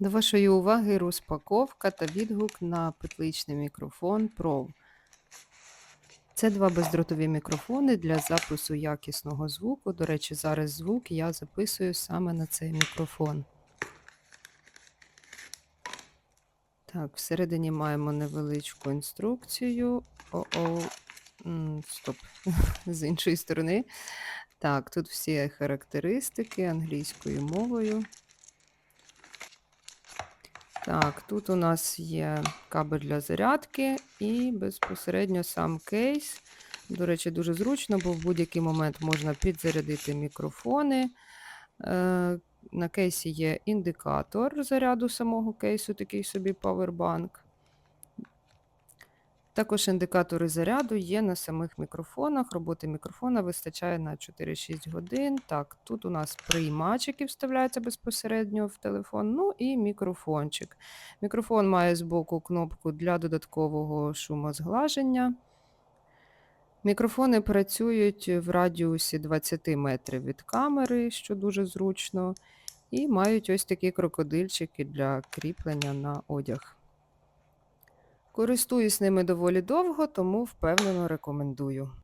До вашої уваги розпаковка та відгук на петличний мікрофон Pro. Це два бездротові мікрофони для запису якісного звуку. До речі, зараз звук я записую саме на цей мікрофон. Так, всередині маємо невеличку інструкцію. О-о, стоп, з іншої сторони. Так, тут всі характеристики англійською мовою. Так, тут у нас є кабель для зарядки і безпосередньо сам кейс. До речі, дуже зручно, бо в будь-який момент можна підзарядити мікрофони. Е, На кейсі є індикатор заряду самого кейсу, такий собі павербанк. Також індикатори заряду є на самих мікрофонах. Роботи мікрофона вистачає на 4-6 годин. Так, тут у нас приймач, який вставляється безпосередньо в телефон, ну і мікрофончик. Мікрофон має збоку кнопку для додаткового шумозглаження. Мікрофони працюють в радіусі 20 метрів від камери, що дуже зручно, і мають ось такі крокодильчики для кріплення на одяг. Користуюсь ними доволі довго, тому впевнено рекомендую.